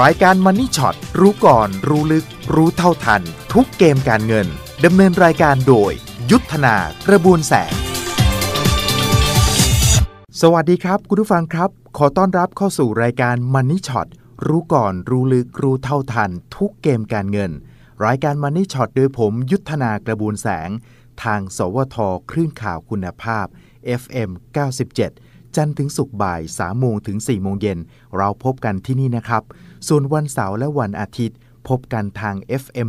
รายการมันนี่ช็อตรู้ก่อน รู้ลึก รู้เท่าทัน ทุกเกมการเงินดำเนินรายการโดย ยุทธนากระบวนแสง สวัสดีครับ คุณผู้ฟังครับ ขอต้อนรับเข้าสู่รายการมันนี่ช็อตรู้ก่อน รู้ลึก รู้เท่าทัน ทุกเกมการเงิน รายการมันนี่ช็อตโดยผม ยุทธนากระบวนแสง ทาง สวทคลื่นข่าวคุณภาพ FM 97 จันทร์ถึงศุกร์บ่าย3โมงถึง4โมงเย็น เราพบกันที่นี่นะครับ ส่วนวันเสาร์และวันอาทิตย์ พบกันทาง FM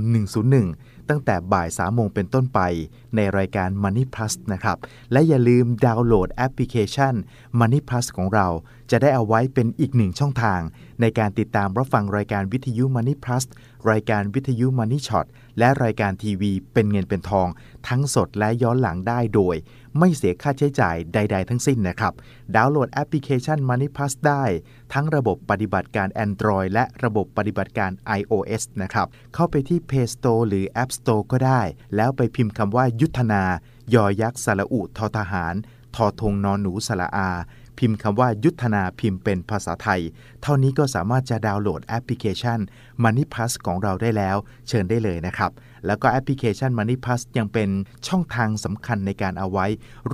101 ตั้งแต่บ่าย3โมงเป็นต้นไป ในรายการ Money Plus นะครับ และอย่าลืมดาวน์โหลดแอปพลิเคชัน Money Plus ของเรา จะได้เอาไว้เป็นอีกหนึ่งช่องทาง ในการติดตามรับฟังรายการวิทยุ Money Plus รายการวิทยุ Money Shot และรายการทีวีเป็นเงินเป็นทอง ทั้งสดและย้อนหลังได้โดย ไม่เสียค่าใช้จ่ายใด ๆ ทั้งสิ้นนะครับ ดาวน์โหลดแอปพลิเคชัน Money Pass ได้ ทั้งระบบปฏิบัติการ Android และระบบปฏิบัติการ iOS นะครับ เข้าไปที่ Play Store หรือ App Store ก็ได้ แล้วไปพิมพ์คำว่ายุทธนา ยอยักษ์สระอุทอทหาร ทอทงนอนหนูสระอา พิมพ์คำว่ายุทธนาพิมพ์เป็นภาษาไทย เท่านี้ก็สามารถจะดาวน์โหลดแอปพลิเคชัน Money Plus ของเราได้แล้ว เชิญได้เลยนะครับ แล้วก็แอปพลิเคชัน Money Plus ยังเป็นช่องทางสำคัญในการเอาไว้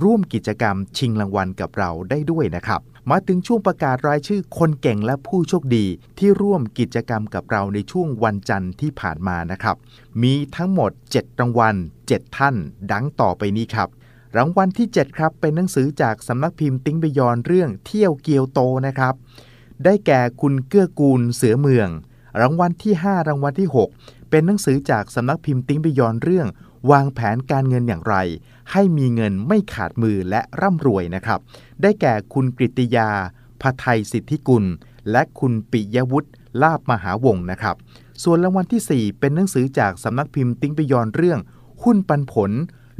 ร่วมกิจกรรมชิงรางวัลกับเราได้ด้วยนะครับ มาถึงช่วงประกาศรายชื่อคนเก่งและผู้โชคดี ที่ร่วมกิจกรรมกับเราในช่วงวันจันทร์ที่ผ่านมานะครับ มีทั้งหมด 7 รางวัล 7 ท่าน ดังต่อไปนี้ครับ รางวัลที่ 7 ครับ เป็นหนังสือจากสำนักพิมพ์ติ้งบยอนเรื่องเที่ยวเกียวโตนะครับ ได้แก่คุณเกื้อกูลเสือเมือง รางวัลที่ 5 รางวัลที่ 6 เป็นหนังสือจากสำนักพิมพ์ติ้งบยอนเรื่อง วางแผนการเงินอย่างไร ให้มีเงินไม่ขาดมือและร่ำรวยนะครับ ได้แก่คุณกฤติยาพไทยสิทธิกุล และคุณปิยวุฒิลาบมหาวงนะครับ ส่วนรางวัลที่ 4 เป็นหนังสือจากสำนักพิมพ์ติ้งบยอนเรื่อง หุ้นปันผล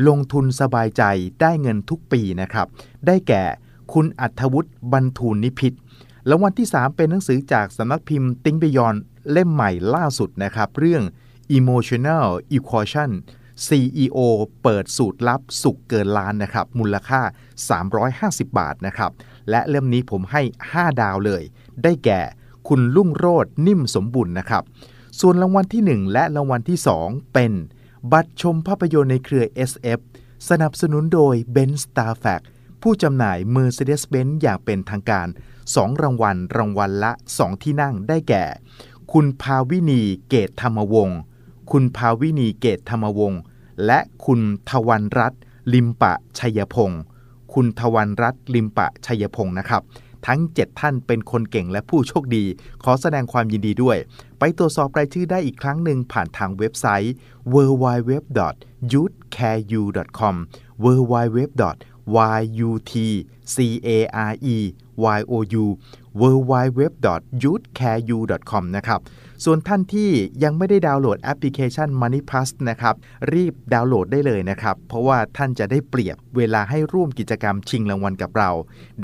ลงทุนสบายใจได้เงินทุกปีนะครับ ได้แก่คุณอัธวุฒิบรรทูลนิพิษรางวัลที่ 3 เป็นหนังสือจากสำนักพิมพ์ติ้งบยอนเล่มใหม่ล่าสุดนะครับ เรื่อง Emotional Equation CEO เปิดสูตรลับสุขเกินล้านนะครับ มูลค่า 350 บาทนะครับ และเล่มนี้ผมให้ 5 ดาวเลย ได้แก่คุณลุ่งโรดนิ่มสมบุญนะครับ ส่วนรางวัลที่ 1 และรางวัลที่ 2 เป็น บัตรชมภาพยนตร์ในเครือ SF สนับสนุนโดย b e n s t a r f a c ผู้จำหน่าย Mercedes-Benz อย่างเป็นทางการ 2 รางวัล รางวัลละ 2 ที่นั่งได้แก่ คุณภาวินีเกตธรรมวงศ์คุณภาวินีเกตธรรมวงศ์และคุณทวันรัตน์ลิมปะชัยพงศ์คุณทวันรัตน์ลิมปะชัยพงศ์นะครับ ทั้ง 7 ท่านเป็นคนเก่งและผู้โชคดี ขอแสดงความยินดีด้วย ไปตรวจสอบรายชื่อได้อีกครั้งหนึ่งผ่านทางเว็บไซต์ www.youthcareu.com www.youtcareu www.youthcareu.com www yuthcareyou www.youthcareu.com นะครับ ส่วนท่านที่ยังไม่ได้ดาวน์โหลดแอปพลิเคชัน Money Plus นะครับ รีบดาวน์โหลดได้เลยนะครับ เพราะว่าท่านจะได้เปรียบเวลาให้ร่วมกิจกรรมชิงรางวัลกับเรา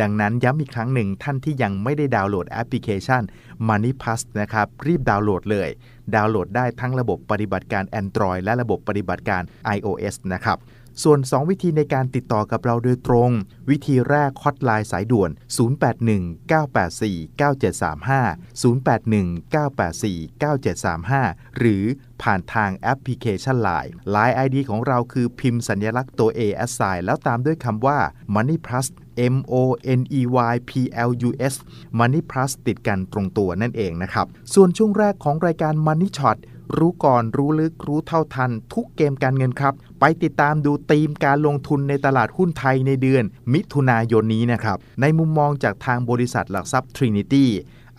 ดังนั้นย้ำอีกครั้งหนึ่งท่านที่ยังไม่ได้ดาวน์โหลดแอปพลิเคชัน Money Plus นะครับ รีบดาวน์โหลดเลย ดาวน์โหลดได้ทั้งระบบปฏิบัติการ Android และระบบปฏิบัติการ iOS นะครับ ส่วน 2 วิธีในการติดต่อกับเราโดยตรง วิธีแรกฮอตไลน์สายด่วน 0819849735 0819849735 หรือผ่านทางแอปพลิเคชัน Line Line ID ของเราคือพิมพ์สัญลักษณ์ตัว A s s i แล้วตามด้วยคำว่า Money Plus M O N E Y P L U S Money Plus ติดกันตรงตัวนั่นเองนะครับ ส่วนช่วงแรกของรายการ Money Shot รู้ก่อนรู้ลึกรู้เท่าทัน ทุกเกมการเงินครับ ไปติดตามดูธีมการลงทุนในตลาดหุ้นไทยในเดือน มิถุนายนนี้นะครับ ในมุมมองจากทางบริษัทหลักทรัพย์ Trinity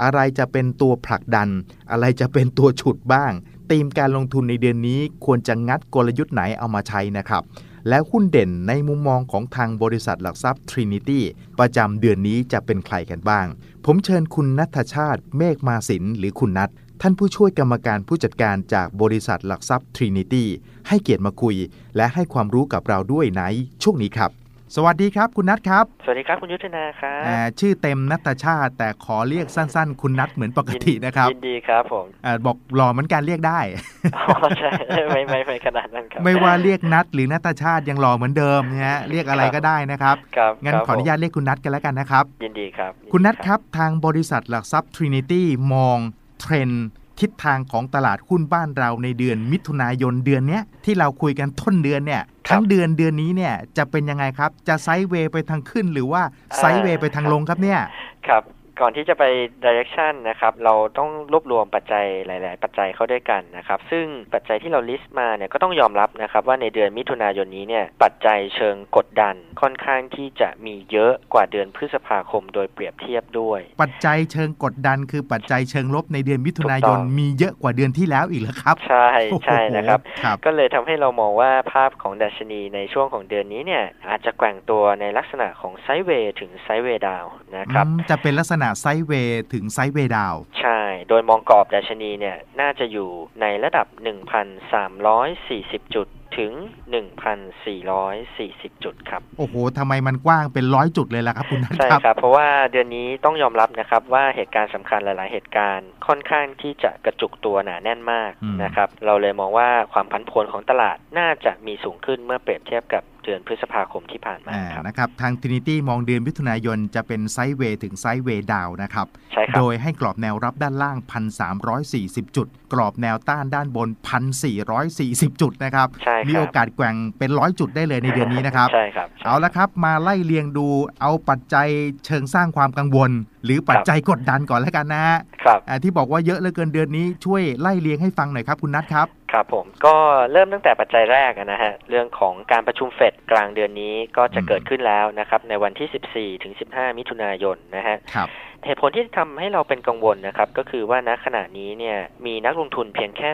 อะไรจะเป็นตัวผลักดัน อะไรจะเป็นตัวฉุดบ้างธีมการลงทุนในเดือนนี้ควรจะงัดกลยุทธ์ไหนเอามาใช้นะครับแล้วหุ้นเด่นในมุมมองของทางบริษัทหลักทรัพย์ Trinity ประจำเดือนนี้จะเป็นใครกันบ้าง ผมเชิญคุณนัทชาติเมฆมาสินหรือคุณนัท ท่านผู้ช่วยกรรมการผู้จัดการจากบริษัทหลักทรัพย์ Trinity ให้เกียรติมาคุย และให้ความรู้กับเราด้วยในช่วงนี้ครับ สวัสดีครับคุณนัทครับ สวัสดีครับคุณยุทธนาครับอ่าชื่อเต็มนัตชาติ แต่ขอเรียกสั้นๆ คุณนัทเหมือนปกตินะครับ ยินดีครับผมอ่าบอกหล่อเหมือนกันเรียกได้อ๋อใช่ไม่ไม่ไม่ขนาดนั้นครับ ไม่ว่าเรียกนัทหรือนัตชาติยังหล่อเหมือนเดิมนะฮะเรียกอะไรก็ได้นะครับครับงั้นครับขออนุญาตผมเรียกคุณนัทกันแล้วกันนะครับ ยินดีครับ คุณนัทยิดีครับทางบริษัทหลักทรัพย์ Trinity มอง เทรนด์ทิศทางของตลาดหุ้นบ้านเราในเดือนมิถุนายนเดือนเนี้ยที่เราคุยกันต้นเดือนเนี่ยทั้งเดือนเดือนนี้เนี่ยจะเป็นยังไงครับ จะไซด์เวย์ไปทางขึ้นหรือว่าไซด์เวย์ไปทางลงครับเนี่ยครับ ก่อนที่จะไป direction นะครับเราต้องรวบรวมปัจจัยหลาย ๆ ปัจจัยเข้าด้วยกันนะครับ ซึ่งปัจจัยที่เรา list มาเนี่ยก็ต้องยอมรับนะครับว่าในเดือนมิถุนายนนี้เนี่ยปัจจัยเชิงกดดันค่อนข้างที่จะมีเยอะกว่าเดือนพฤษภาคมโดยเปรียบเทียบด้วย ปัจจัยเชิงกดดัน คือปัจจัยเชิงลบในเดือนมิถุนายนถูกต้องมีเยอะกว่าเดือนที่แล้วอีกแล้วครับ ใช่ใช่นะครับโอ้โหครับก็เลยทำให้เรามองว่าภาพของดัชนีในช่วงของเดือนนี้เนี่ยอาจจะแกว่งตัวในลักษณะของไซด์เวย์ถึงไซด์เวย์ดาวนะครับอืมจะเป็นลักษณะไซด์เวย์ถึงไซด์เวย์ดาว ใช่ โดยมองกรอบดัชนีเนี่ย น่าจะอยู่ในระดับ 1,340 จุดถึง 1,440 จุดครับ โอ้โหทำไมมันกว้างเป็นร้อยจุดเลยล่ะครับคุณนัทใช่ครับครับเพราะว่าเดือนนี้ต้องยอมรับนะครับว่าเหตุการณ์สำคัญหลาย ๆ เหตุการณ์ค่อนข้างที่จะกระจุกตัวหนาแน่นมากอืมนะครับ เราเลยมองว่าความผันผวนของตลาดน่าจะมีสูงขึ้นเมื่อเปรียบเทียบกับ เดือนพฤษภาคมที่ผ่านมาอ่าครับนะครับ ทาง Trinity มองเดือนมิถุนายนจะเป็นไซด์เวย์ถึงไซด์เวย์ดาวนะครับ ใช่ครับ โดยให้กรอบแนวรับด้านล่าง 1,340 จุด กรอบแนวต้านด้านบน 1,440 จุดนะครับ ใช่ครับ มีโอกาสแกว่งเป็นร้อยจุดได้เลยในเดือนนี้นะครับ ใช่ครับใช่เอาละครับ มาไล่เรียงดูเอาปัจจัยเชิงสร้างความกังวล หรือปัจจัยกดดันก่อนแล้วกันนะฮะครับ อ่าที่บอกว่าเยอะเหลือเกินเดือนนี้ช่วยไล่เรียงให้ฟังหน่อยครับคุณนัทครับ ครับผมก็เริ่มตั้งแต่ปัจจัยแรกอะนะฮะเรื่องของการประชุมเฟดกลางเดือนนี้ก็จะอืมเกิดขึ้นแล้วนะครับในวันที่ 14 ถึง 15 มิถุนายนนะฮะครับเหตุผลที่ทำให้เราเป็นกังวลนะครับก็คือว่าณขณะนี้เนี่ยมีนักลงทุนเพียงแค่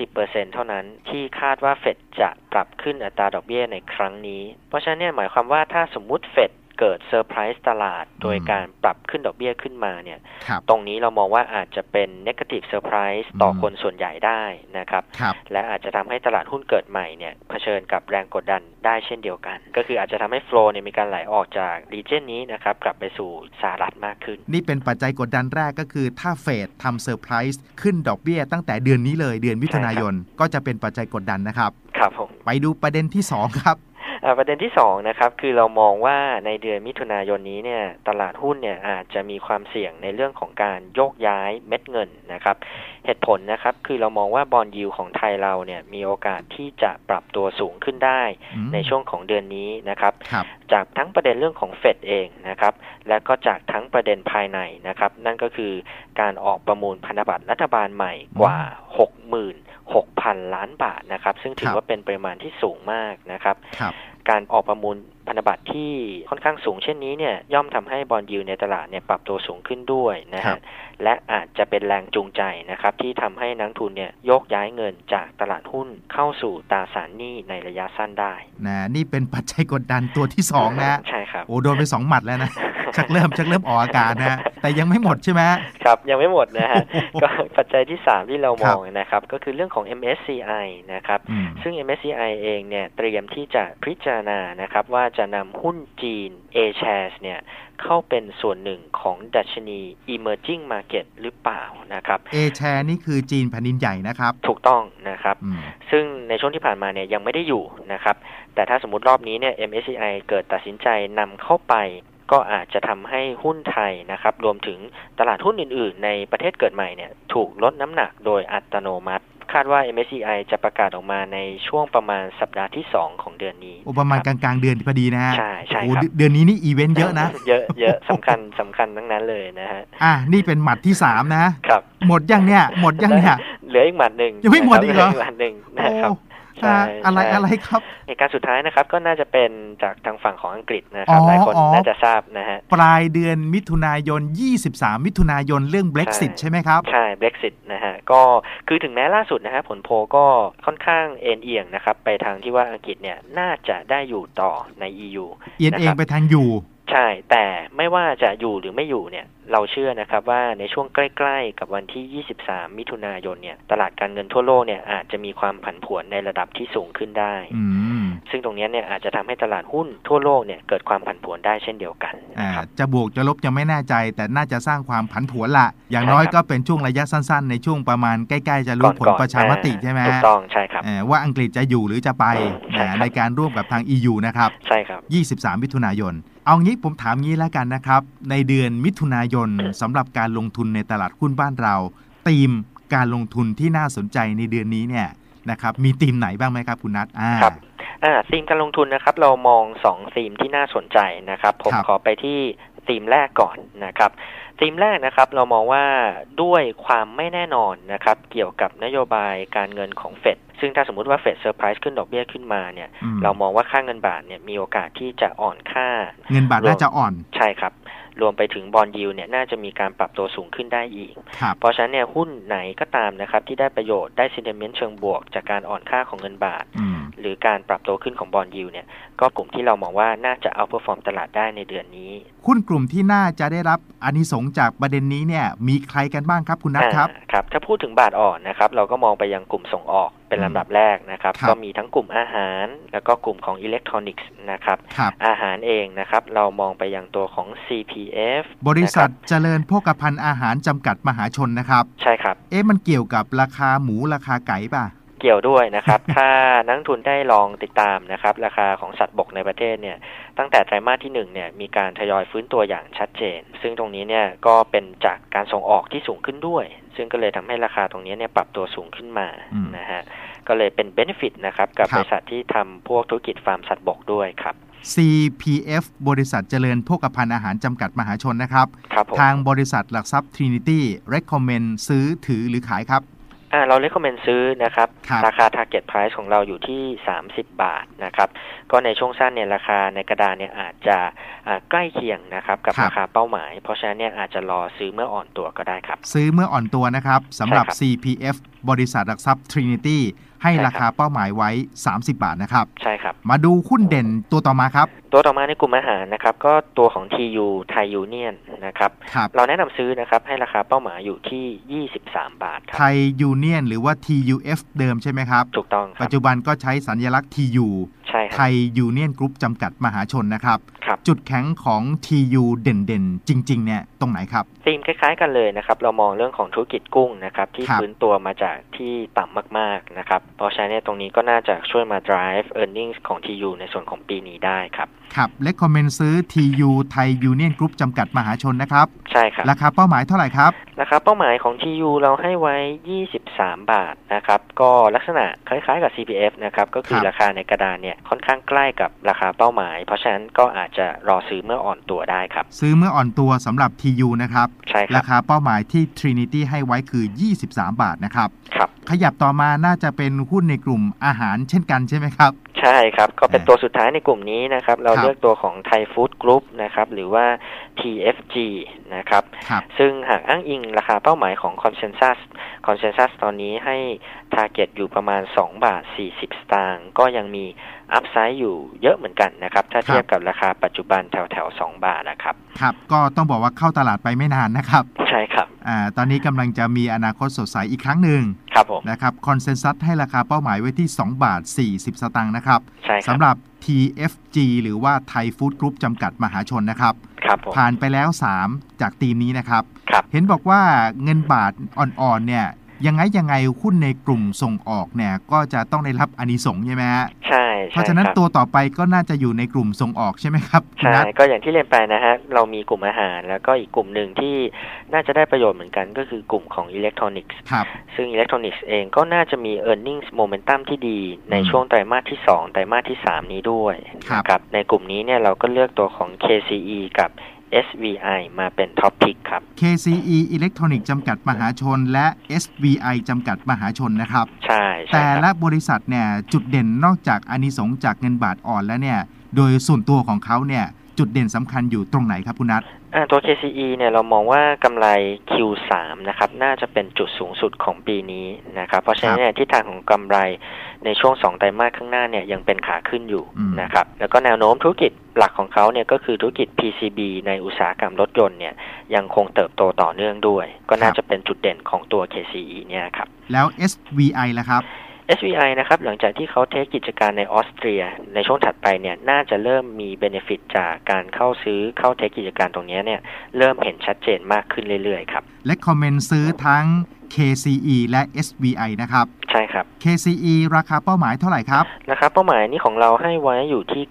30%เท่านั้นที่คาดว่าเฟดจะปรับขึ้นอัตราดอกเบี้ยในครั้งนี้ เพราะฉะนั้นเนี่ยหมายความว่าถ้าสมมุติเฟด เกิดเซอร์ไพรส์ตลาด โดยการปรับขึ้นดอกเบี้ยขึ้นมาเนี่ยครับตรงนี้เรามองว่าอาจจะเป็น negative surprise ต่ออมคนส่วนใหญ่ได้นะครับครับและอาจจะทำให้ตลาดหุ้นเกิดใหม่เนี่ยเผชิญกับแรงกดดันได้เช่นเดียวกัน ก็คืออาจจะทำให้โฟลเนี่ยมีการไหลออกจากรีเจนนี้นะครับกลับไปสู่สหรัฐมากขึ้น นี่เป็นปัจจัยกดดันแรกก็คือถ้าเฟดทำเซอร์ไพรส์ขึ้นดอกเบี้ยตั้งแต่เดือนนี้เลยเดือนมิถุนายนก็จะเป็นปัจจัยกดดันนะครับครับผมไปดูประเด็นที่ 2 ครับอ่า ประเด็นที่สองนะครับ คือเรามองว่าในเดือนมิถุนายนนี้เนี่ย ตลาดหุ้นเนี่ยอาจจะมีความเสี่ยงในเรื่องของการโยกย้ายเม็ดเงินนะครับ เหตุผลนะครับคือเรามองว่าบอลยูของไทยเราเนี่ยมีโอกาสที่จะปรับตัวสูงขึ้นได้อืมในช่วงของเดือนนี้นะครับครับจากทั้งประเด็นเรื่องของเฟดเองนะครับ และก็จากทั้งประเด็นภายในนะครับ นั่นก็คือการออกประมูลพันธบัตรรัฐบาลใหม่กว่า66,000ล้านบาทนะครับ ซึ่งถืคอรับว่าเป็นปริมาณที่สูงมากนะครับครับ การออกประมูลพันธบัตรที่ค่อนข้างสูงเช่นนี้เนี่ยย่อมทำให้บอลยูในตลาดเนี่ยปรับตัวสูงขึ้นด้วยนะครัฮะบและอาจจะเป็นแรงจูงใจนะครับที่ทำให้นักทุนเนี่ยโยกย้ายเงินจากตลาดหุ้นเข้าสู่ตราสารหนี้ในระยะสั้นได้นะนี่เป็นปัจจัยกดดันตัวที่2นะใช่ครับโอ้โดนไปสองหมัดแล้วนะ ชักเริ่มชักเริ่มออกอาการนะแต่ยังไม่หมดใช่ไหมครับยังไม่หมดนะฮะโอ้โหก็ปัจจัยที่ 3 ที่เรามครัอบงนะครับ ก็คือเรื่องของ MSCI นะครับอืมซึ่ง MSCI เองเนี่ยเตรียมที่จะพิจารณานะครับว่าจะนำหุ้นจีน A shares เนี่ยเข้าเป็นส่วนหนึ่งของดัชนี emerging market หรือเปล่านะครับเอแชร์นี่คือจีนแผ่นดินใหญ่นะครับ ถูกต้องนะครับอืมซึ่งในช่วงที่ผ่านมาเนี่ยยังไม่ได้อยู่นะครับ แต่ถ้าสมมติรอบนี้เนี่ย MSCI เกิดตัดสินใจนำเข้าไป ก็อาจจะทำให้หุ้นไทยนะครับ รวมถึงตลาดหุ้นอื่น ๆ ในประเทศเกิดใหม่เนี่ยถูกลดน้ำหนักโดยอัตโนมัติคาดว่า MSCI จะประกาศออกมาในช่วงประมาณสัปดาห์ที่ 2 ของเดือนนี้โอ้ประมาณคกบลางๆเดือนพอดีนะฮะ ใช่ใช่โอ้ครับเดืเดือนนี้นี่อีเวนต์เยอะนะ เยอะเยอะสำคัญสำคัญทั้งนั้นเลยนะฮะ อะนี่เป็นหมัดที่ 3 นะ ครับ หมดยังเนี่ย หมดยังเนี่ย เหลืออีกหมัดหนึ่งยังไม่หมดอีกเหรอนะคบลือีกหมัดหนึ่งนะครับโอ้ใช่อะอะไรใช่อะไรครับเหตุการณ์สุดท้ายนะครับ ก็น่าจะเป็นจากทางฝั่งของอังกฤษนะครับอ๋อหลายคนอ๋อน่าจะทราบนะฮะปลายเดือนมิถุนายน 23 มิถุนายนเรื่อง Brexit ใช่ใช่ไหมครับ ใช่ Brexit นะฮะก็คือถึงแม้ล่าสุดนะฮะผลโพลก็ค่อนข้างเอ็นเอียงนะครับ ไปทางที่ว่าอังกฤษเนี่ยน่าจะได้อยู่ต่อใน EU เอียนนะครับเองไปทางอยู่ ใช่ แต่ไม่ว่าจะอยู่หรือไม่อยู่เนี่ย เราเชื่อนะครับว่าในช่วงใกล้ๆ กับวันที่ 23 มิถุนายนเนี่ย ตลาดการเงินทั่วโลกเนี่ยอาจจะมีความผันผวนในระดับที่สูงขึ้นได้อืมซึ่งตรงเนี้ยเนี่ยอาจจะทำให้ตลาดหุ้นทั่วโลกเนี่ยเกิดความผันผวนได้เช่นเดียวกันอ่านะครับจะบวกจะลบยังไม่แน่ใจ แต่น่าจะสร้างความผันผวนละ อย่างใช่น้อยครับก็เป็นช่วงระยะสั้นๆ ในช่วงประมาณใกล้ๆ จะรู้ผลก่อนๆประชามติอ่ใช่ไหมถูกต้องใช่ครับเอ่อว่าอังกฤษจะอยู่หรือจะไปใช่ครับอ่าในการร่วมกับทาง EU นะครับใช่ครับ 23 มิถุนายนเอางี้ผมถามงี้แล้วกันนะครับ ในเดือนมิถุนายนสำหรับการลงทุนในตลาดหุ้นบ้านเราธีมการลงทุนที่น่าสนใจในเดือนนี้เนี่ยนะครับมีธีมไหนบ้างไหมครับคุณนัทอ่าครับอ่าธีมการลงทุนนะครับ เรามองสองธีมที่น่าสนใจนะครับ ผมครับขอไปที่ธีมแรกก่อนนะครับ ธีมแรกนะครับเรามองว่าด้วยความไม่แน่นอนนะครับเกี่ยวกับนโยบายการเงินของเฟดซึ่งถ้าสมมติว่าเฟดเซอร์ไพรส์ขึ้นดอกเบี้ยขึ้นมาเนี่ยอืมเรามองว่าค่าเงินบาทเนี่ยมีโอกาสที่จะอ่อนค่า เงินบาทน่าจะอ่อนใช่ครับ รวมไปถึงบอลยูเนี่ยน่าจะมีการปรับตัวสูงขึ้นได้อีกครับเพราะฉะนั้นเนี่ยหุ้นไหนก็ตามนะครับที่ได้ประโยชน์ได้ซินเดเมนต์เชิงบวก จากการอ่อนค่าของเงินบาทอืมหรือการปรับตัวขึ้นของบอลยูเนี่ยก็กลุ่มที่เรามองว่าน่าจะเอาเปอร์ฟอร์มตลาดได้ในเดือนนี้ หุ้นกลุ่มที่น่าจะได้รับอานิสงส์จากประเด็นนี้เนี่ยมีใครกันบ้างครับคุณนัทครับอ่าครับ ถ้าพูดถึงบาทอ่อนนะครับเราก็มองไปยังกลุ่มส่งออก เป็นลำดับแรกนะครับครับ ก็มีทั้งกลุ่มอาหาร แล้วก็กลุ่มของอิเล็กทรอนิกส์นะครับครับอาหารเองนะครับ เรามองไปยังตัวของ CPF บริษัทนะคเจริญโภคภัณฑ์อาหารจำกัดมหาชนนะครับ ใช่ครับ เอ๊ะมันเกี่ยวกับราคาหมูราคาไก่ป่ะ เกี่ยวด้วยนะครับ ถ้านักลงทุนได้ลองติดตามนะครับ ราคาของสัตว์บกในประเทศเนี่ย ตั้งแต่ไตรมาสที่หนึ่งเนี่ยมีการทยอยฟื้นตัวอย่างชัดเจน ซึ่งตรงนี้เนี่ยก็เป็นจากการส่งออกที่สูงขึ้นด้วย ซึ่งก็เลยทำให้ราคาตรงนี้เนี่ยปรับตัวสูงขึ้นมาอืมนะฮะก็เลยเป็นเบนฟิตนะครับกับครับบริษัทที่ทำพวกธุรกิจฟาร์มสัตว์บกด้วยครับ CPF บริษัทเจริญโภคภัณฑ์อาหารจำกัดมหาชนนะครับครับผมทางบริษัทหลักทรัพย์ Trinity recommend ซื้อถือหรือขายครับ อ่าเราเล c ก m เมนซื้อนะครับครับ ราคา target price ของเราอยู่ที่ 30 บาทนะครับ ก็ในช่วงสั้นเนี่ยราคาในกระดานเนี่ยอาจจะอ่าใกล้เคียงนะครับกับครับราคาเป้าหมาย เพราะฉะนั้นเนี่ยอาจจะรอซื้อเมื่ออ่อนตัวก็ได้ครับ ซื้อเมื่ออ่อนตัวนะครับสำหรับใช่ครับ CPF บริษัทหลักทรัพย์ Trinity ให้ใช่ครับราคาเป้าหมายไว้ 30 บาทนะครับ ใช่ครับ มาดูหุ้นเด่นตัวต่อมาครับ ตัวต่อมาในกลุ่มอาหารนะครับ ก็ตัวของ TU ไทยยูเนียนนะครับครับเราแนะนำซื้อนะครับ ให้ราคาเป้าหมายอยู่ที่ 23 บาทคไทรับยยูเนียนหรือว่า TUF เดิมใช่ไหมครับ ถูกต้องคปัรัจบจุบันก็ใช้สัญลักษณ์ TU ใช่คไทรับยยูเนียนกรุ๊ปจำกัดมหาชนนะครับครับจุดแข็งของ TU เด่นๆ จริงๆเนี่ยตรงไหนครับธีมคล้ายๆกันเลยนะครับ เรามองเรื่องของธุรกิจกุ้งนะครับที่ครับฟื้นตัวมาจากที่ต่ำมากๆนะครับเพ ราะฉะนั้นเนี่ยตรงนี้ก็น่าจะช่วยมา drive earnings ของ TU ในส่วนของปีนี้ได้ครับ ครับเล c ก m ม e n ซื้อ TU ไทยยูเนียนกรุ๊ปจำกัดมหาชนนะครับ ใช่ครับ ราคาเป้าหมายเท่าไหร่ครับ ราคาเป้าหมายของ TU เราให้ไว้ 23 บาทนะครับ ก็ลักษณะคล้ายๆกับ CPF นะครับ ก็คือครับราคาในกระดานเนี่ยค่อนข้างใกล้กับราคาเป้าหมาย เพราะฉะนั้นก็อาจจะรอซื้อเมื่ออ่อนตัวได้ครับ ซื้อเมื่ออ่อนตัวสำหรับ TU นะครับ ใช่ครัราบคาเป้าหมายที่ Trinity ให้ไว้คือ 23 บาทนะครับ ครับขยับต่อมาน่าจะเป็นหุ้นในกลุ่มอาหารเช่นกันใช่ไหมครับใช่ครับ ก็เป็นอ่าตัวสุดท้ายในกลุ่มนี้นะครับ เราครับเลือกตัวของไทยฟู้ดกรุ๊ปนะครับ หรือว่า TFG นะครับครับ ซึ่งหากอ้างอิงราคาเป้าหมายของ Consensus Consensus ตอนนี้ให้ Target อยู่ประมาณ 2 บาท 40 สตางค์ก็ยังมีอัพไซด์อยู่เยอะเหมือนกันนะครับ ถ้าเทียบกับราคาปัจจุบันแถวแถวๆ2บาทนะครับ ครับ ก็ต้องบอกว่าเข้าตลาดไปไม่นานนะครับ ใช่ครับอ่าตอนนี้กำลังจะมีอนาคตสดใสอีกครั้งหนึ่งครับผมนะครับคอนเซน s ัสให้ราคาเป้าหมายไว้ที่ 2 บาท 40 สตางค์นะครับใช่ครับสำหรับ TFG หรือว่าไทยฟู้ดกรุ๊ปจำกัดมหาชนนะครับครับผมผ่านไปแล้ว 3 จากทีมนี้นะครับครับเห็นบอกว่าเงินบาทอ่อนๆเนี่ย ยังไงยังไงหุ้นในกลุ่มส่งออกเนี่ยก็จะต้องได้รับอานิสงส์ใช่ไหมฮะใช่เพราะฉะนั้นใช่คบตัวต่อไปก็น่าจะอยู่ในกลุ่มส่งออกใช่ไหมครับคุณใช่นัทก็อย่างที่เรียนไปนะฮะเรามีกลุ่มอาหาร แล้วก็อีกกลุ่มหนึ่งที่น่าจะได้ประโยชน์เหมือนกันก็คือกลุ่มของอิเล็กทรอนิกส์ครับซึ่งอิเล็กทรอนิกส์เองก็น่าจะมี e a r n i n g โมเมนตัมที่ดีในอืมช่วงไตรมาสที่ 2 ไตรมาสที่ 3 นี้ด้วยครับนะครับในกลุ่มนี้เนี่ยเราก็เลือกตัวของ KCE กับ SVI มาเป็นท็อปพิกครับ KCE อิเล็กทรอนิกส์จำกัดมหาชน และ SVI จำกัดมหาชนนะครับ ใช่ใช่แต่คละรับบริษัทเนี่ยจุดเด่นนอกจากอานิสงส์จากเงินบาทอ่อนแล้วเนี่ย โดยส่วนตัวของเขาเนี่ยจุดจุดเด่นสำคัญอยู่ตรงไหนครับคุณนัทอ่าตัว KCE เนี่ยเรามองว่ากำไร Q3 นะครับน่าจะเป็นจุดสูงสุดของปีนี้นะครับ เพราะฉะนั้นเนี่ยทิศทางของกำไร ในช่วง2ไตรมาสข้างหน้าเนี่ยยังเป็นขาขึ้นอยู่อืมนะครับแล้วก็แนวโน้มธุรกิจหลักของเขาเนี่ยก็คือธุรกิจ PCB ในอุตสาหกรรมรถยนต์เนี่ยยังคงเติบโตต่อเนื่องด้วย ก็น่าจะเป็นจุดเด่นของตัว KCE เนี่ยครับแล้ว SVI ล่ะครับ SVI นะครับหลังจากที่เขาเทคกิจการในออสเตรีย ในช่วงถัดไปเนี่ยน่าจะเริ่มมีเบนฟิตจากการเข้าซื้อเข้าเทคกิจการตรงเนี้ยเนี่ยเริ่มเห็นชัดเจนมากขึ้นเรื่อยๆครับและคอมเมนต์ซื้อทั้ง KCE และ SVI นะครับ ใช่ครับ KCE ราคาเป้าหมายเท่าไหร่ครับนะครับเป้าหมายนี้ของเราให้ไว้อยู่ที่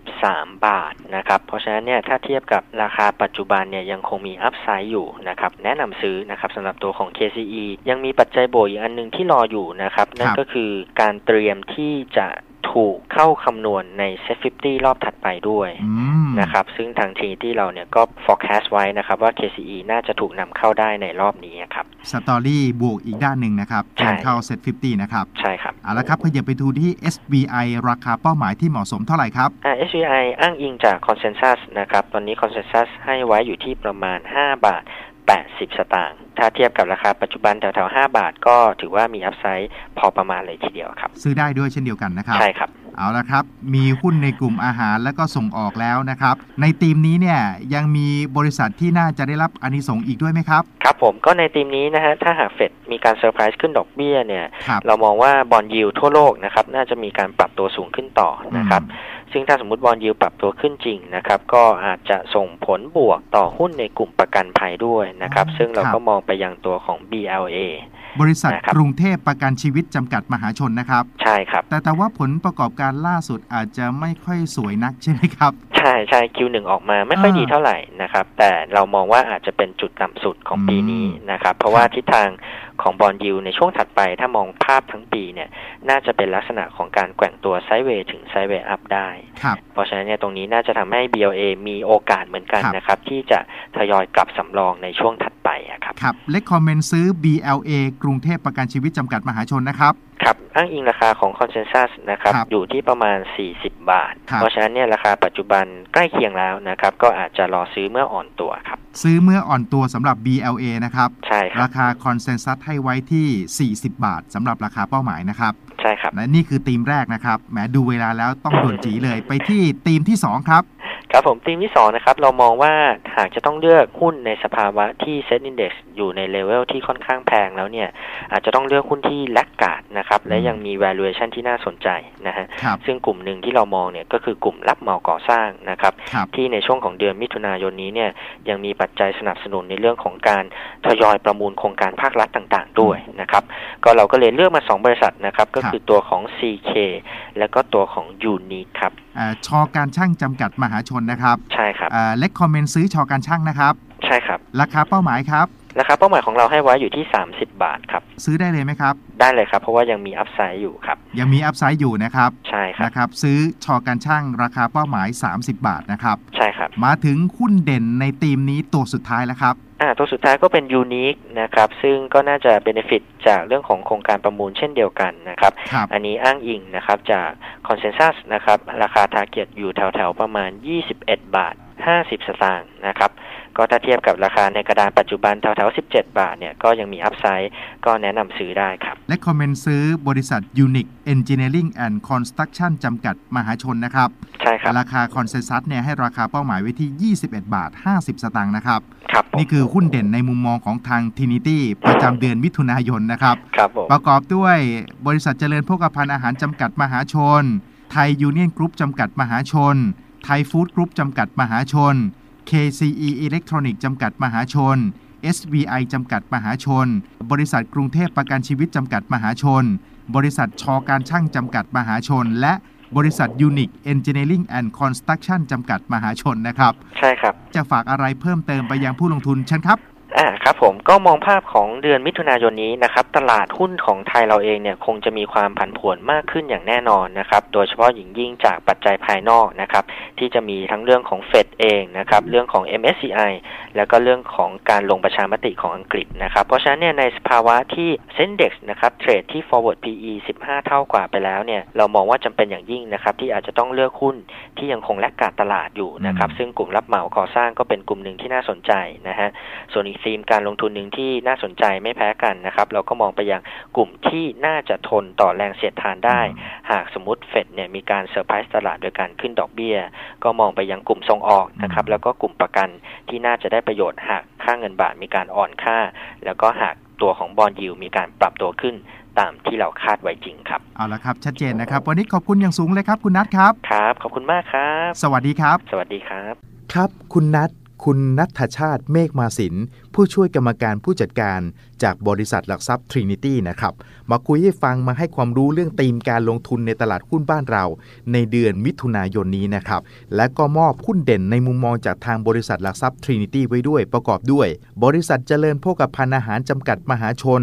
93 บาทนะครับ เพราะฉะนั้นเนี่ยถ้าเทียบกับราคาปัจจุบันเนี่ยยังคงมีอัพไซด์อยู่นะครับ แนะนำซื้อนะครับสำหรับตัวของ KCE ยังมีปัจจัยบวกอีกอันหนึงที่รออยู่นะครับ นั่นก็คือการเตรียมที่จะ ถูกเข้าคำนวณใน Set 50 รอบถัดไปด้วยอืมนะครับ ซึ่งทางทีที่เราเนี่ยก็ forecast ไว้นะครับว่า KCE น่าจะถูกนำเข้าได้ในรอบนี้ครับสตอรี่บวกอีกด้านหนึ่งนะครับใช่การเข้า Set 50 นะครับ ใช่ครับเอาละครับขยับไปดูที่ SVI ราคาเป้าหมายที่เหมาะสมเท่าไหร่ครับอ่า SVI อ้างอิงจาก consensus นะครับ ตอนนี้ consensus ให้ไว้อยู่ที่ประมาณ 5 บาท 80 สตางค์ ถ้าเทียบกับราคาปัจจุบันแถวๆ 5 บาทก็ถือว่ามีอัพไซด์พอประมาณเลยทีเดียวครับ ซื้อได้ด้วยเช่นเดียวกันนะครับ ใช่ครับ เอาละครับ มีหุ้นในกลุ่มอาหารและก็ส่งออกแล้วนะครับ ในทีมนี้เนี่ยยังมีบริษัทที่น่าจะได้รับอานิสงส์อีกด้วยไหมครับ ครับผมก็ในทีมนี้นะฮะ ถ้าหากเฟดมีการเซอร์ไพรส์ขึ้นดอกเบี้ยเนี่ยครับเรามองว่าบอลยิวทั่วโลกนะครับน่าจะมีการปรับตัวสูงขึ้นต่อนะครับ ซึ่งถ้าสมมติบอลยิวปรับตัวขึ้นจริงนะครับ ก็อาจจะส่งผลบวกต่อหุ้นในกลุ่มประกันภัยด้วยนะครับอ๋อซึ่งเราครับก็มองไปยังตัวของ BLA บริษัทนะครับกรุงเทพประกันชีวิตจำกัดมหาชนนะครับ ใช่ครับ แต่แต่ว่าผลประกอบการล่าสุดอาจจะไม่ค่อยสวยนักใช่ไหมครับ ใช่ใช่ Q1 ออกมาไม่ค่อยอ่าดีเท่าไหร่นะครับ แต่เรามองว่าอาจจะเป็นจุดต่ำสุดของปีนี้นะครับ เพราะว่าทิศทางของบอลยูในช่วงถัดไปถ้ามองภาพทั้งปีเนี่ย น่าจะเป็นลักษณะของการแกว่งตัวไซด์เวย์ถึงไซด์เวย์อัพได้ครับเพราะฉะนั้นเนี่ยตรงนี้น่าจะทำให้ BLA มีโอกาสเหมือนกันครับนะครับ ที่จะทยอยกลับสำรองในช่วงถัดไปอะครับครับเลคคอมเมนต์ซื้อ BLA กรุงเทพประกันชีวิตจำกัดมหาชนนะครับครับอ้างอิงราคาของ Consensus นะครับ ครับอยู่ที่ประมาณ 40 บาท ครับ เพราะฉะนั้นเนี่ยราคาปัจจุบันใกล้เคียงแล้วนะครับ ก็อาจจะรอซื้อเมื่ออ่อนตัวครับ ซื้อเมื่ออ่อนตัวสำหรับ BLA นะครับ ใช่ครัราบ คาคอนเซน s ัสให้ไว้ที่ 40 บาทสำหรับราคาเป้าหมายนะครับ ใช่ครับ และนี่คือธีมแรกนะครับแหมดูเวลาแล้วต้องด่วนจีเลยไปที่ธีมที่ 2 ครับ ครับผมธีมที่สองนะครับ เรามองว่าหากจะต้องเลือกหุ้นในสภาวะที่เซ็ตอินดี x อยู่ในเลเวลที่ค่อนข้างแพงแล้วเนี่ย อาจจะต้องเลือกหุ้นที่แลกกาดนะครับ และยังมี valuation ที่น่าสนใจนะฮะครับซึ่งกลุ่มหนึ่งที่เรามองเนี่ยก็คือกลุ่มรับเหมาก่อสร้างนะครับครับที่ในช่วงของเดือนมิถุนายนนี้เนี่ยยังมีปัจจัยสนับสนุนในเรื่องของการทยอยประมูลโครงการภาครัฐต่างๆ ด้วยนะครับ ก็เราก็เลยเลือกมา 2 บริษัทนะครับ ก็คือตัวของ CK และก็ตัวของ Unique ครับอ่าชอการช่างจำกัดมหาชนนะครับ ใช่ครับเลคคอมเมนต์ซื้อชอการช่างนะครับ ใช่ครับ ราคาเป้าหมายครับ ราคาเป้าหมายของเราให้ไว้อยู่ที่ 30 บาทครับ ซื้อได้เลยไหมครับ ได้เลยครับ เพราะว่ายังมีอัพไซด์อยู่ครับ ยังมีอัพไซด์อยู่นะครับ ใช่ครับนะครับ ซื้อชอการช่างราคาเป้าหมาย 30 บาทนะครับ ใช่ครับ มาถึงหุ้นเด่นในธีมนี้ตัวสุดท้ายแล้วครับอ่าตัวสุดท้ายก็เป็น Unique นะครับ ซึ่งก็น่าจะเบนฟิตจากเรื่องของโครงการประมูลเช่นเดียวกันนะครับครับอันนี้อ้างอิงนะครับจากคอนเซนแซสนะครับ ราคาทาร์เก็ตอยู่แถวๆประมาณ 21 บาท 50 สตางค์นะครับ ก็ถ้าเทียบกับราคาในกระดานปัจจุบันแถวๆ 17 บาทเนี่ยก็ยังมีอัพไซด์ก็แนะนำซื้อได้ครับ และคอมเมนต์ซื้อบริษัท Unique Engineering and Construction จำกัดมหาชนนะครับ ใช่ครับ ราคาคอนเซน s ัสเนี่ยให้ราคาเป้าหมายไว้ที่ 21 บาท 50 สตางค์นะครับ ครับผมนี่คือหุ้นเด่นในมุมมองของทาง Trinity ประจำเดือนมิถุนายนนะครับครับผมประกอบด้วยบริษัทเจริญโภคภัณฑ์อาหารจำกัดมหาชน ไทยยูเนียนกรุ๊ปจำกัดมหาชน ไทยฟู้ดกรุ๊ปจำกัดมหาชน KCE อิเล็กทรอนิกส์จำกัดมหาชน SVI จำกัดมหาชน บริษัทกรุงเทพประกันชีวิตจำกัดมหาชน บริษัทชอการช่างจำกัดมหาชน และบริษัท Unique Engineering and Construction จำกัดมหาชนนะครับ ใช่ครับ จะฝากอะไรเพิ่มเติมไปยังผู้ลงทุนเชิญครับ อ่าครับผมก็มองภาพของเดือนมิถุนายนนี้นะครับตลาดหุ้นของไทยเราเองเนี่ยคงจะมีความผันผวนมากขึ้นอย่างแน่นอนนะครับโดยเฉพาะยิ่งยิ่งจากปัจจัยภายนอกนะครับที่จะมีทั้งเรื่องของเฟดเองนะครับเรื่องของ MSCI แล้วก็เรื่องของการลงประชามติของอังกฤษนะครับเพราะฉะนั้นเนี่ยในสภาวะที่เซ็นเด็กนะครับเทรดที่ forward PE 15 เท่ากว่าไปแล้วเนี่ยเรามองว่าจำเป็นอย่างยิ่งนะครับที่อาจจะต้องเลือกหุ้นที่ยังคงแลกกาดตลาดอยู่นะครับซึ่งกลุ่มรับเหมาก่อสร้างก็เป็นกลุ่มหนึ่งที่น่าสนใจนะฮะส่วนอีกธีมการลงทุนหนึ่งที่น่าสนใจไม่แพ้กันนะครับ เราก็มองไปยังกลุ่มที่น่าจะทนต่อแรงเสียดทานได้ หากสมมติเฟดเนี่ยมีการเซอร์ไพรส์ตลาดโดยการขึ้นดอกเบี้ย ก็มองไปยังกลุ่มส่งออกนะครับแล้วก็กลุ่มประกันที่น่าจะได้ประโยชน์หากค่าเงินบาทมีการอ่อนค่า แล้วก็หากตัวของบอลยิวมีการปรับตัวขึ้นตามที่เราคาดไว้จริงครับ เอาละครับ ชัดเจนนะครับ วันนี้ขอบคุณอย่างสูงเลยครับ คุณนัทครับ ครับ ขอบคุณมากครับ สวัสดีครับ สวัสดีครับ ครับ คุณนัท คุณนัทชาติเมฆมาสิน ผู้ช่วยกรรมการผู้จัดการจากบริษัทหลักทรัพย์ Trinity นะครับ มาคุยให้ฟังมาให้ความรู้เรื่องธีมการลงทุนในตลาดหุ้นบ้านเรา ในเดือนมิถุนายนนี้นะครับ และก็มอบหุ้นเด่นในมุมมองจากทางบริษัทหลักทรัพย์ Trinity ไว้ด้วยประกอบด้วย บริษัทเจริญโภคภัณฑ์อาหารจำกัดมหาชน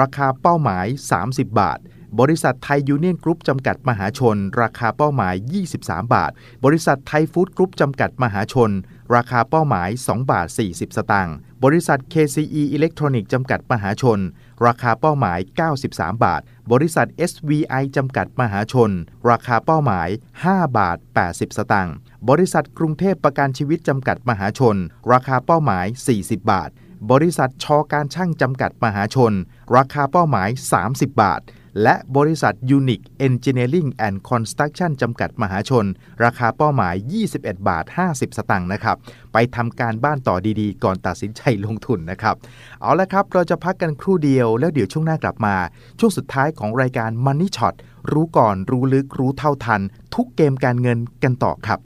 ราคาเป้าหมาย 30 บาทบริษัทไทยยูเนียนกรุ๊ปจำกัดมหาชน ราคาเป้าหมาย 23 บาท บริษัทไทยฟู้ดกรุ๊ปจำกัดมหาชน ราคาเป้าหมาย 2 บาท 40 สตางค์ บริษัท KCE อิเล็กทรอนิกส์จำกัดมหาชน ราคาเป้าหมาย 93 บาท บริษัท SVI จำกัดมหาชน ราคาเป้าหมาย 5 บาท 80 สตางค์ บริษัทกรุงเทพประกันชีวิตจำกัดมหาชน ราคาเป้าหมาย 40 บาท บริษัทชอการช่างจำกัดมหาชน ราคาเป้าหมาย 30 บาท และบริษัท Unique Engineering and Construction จำกัดมหาชน ราคาเป้าหมาย 21 บาท 50 สตางค์นะครับ ไปทำการบ้านต่อดีๆ ก่อนตัดสินใจลงทุนนะครับ เอาละครับ เราจะพักกันครู่เดียวแล้วเดี๋ยวช่วงหน้ากลับมา ช่วงสุดท้ายของรายการ Money Shot รู้ก่อนรู้ลึกรู้เท่าทัน ทุกเกมการเงินกันต่อครับ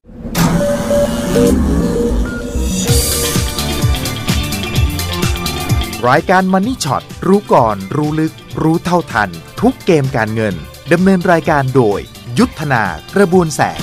รายการ Money Shot รู้ก่อนรู้ลึก รู้เท่าทัน ทุกเกมการเงินดำเนินรายการโดย ยุทธนากระบวนแสง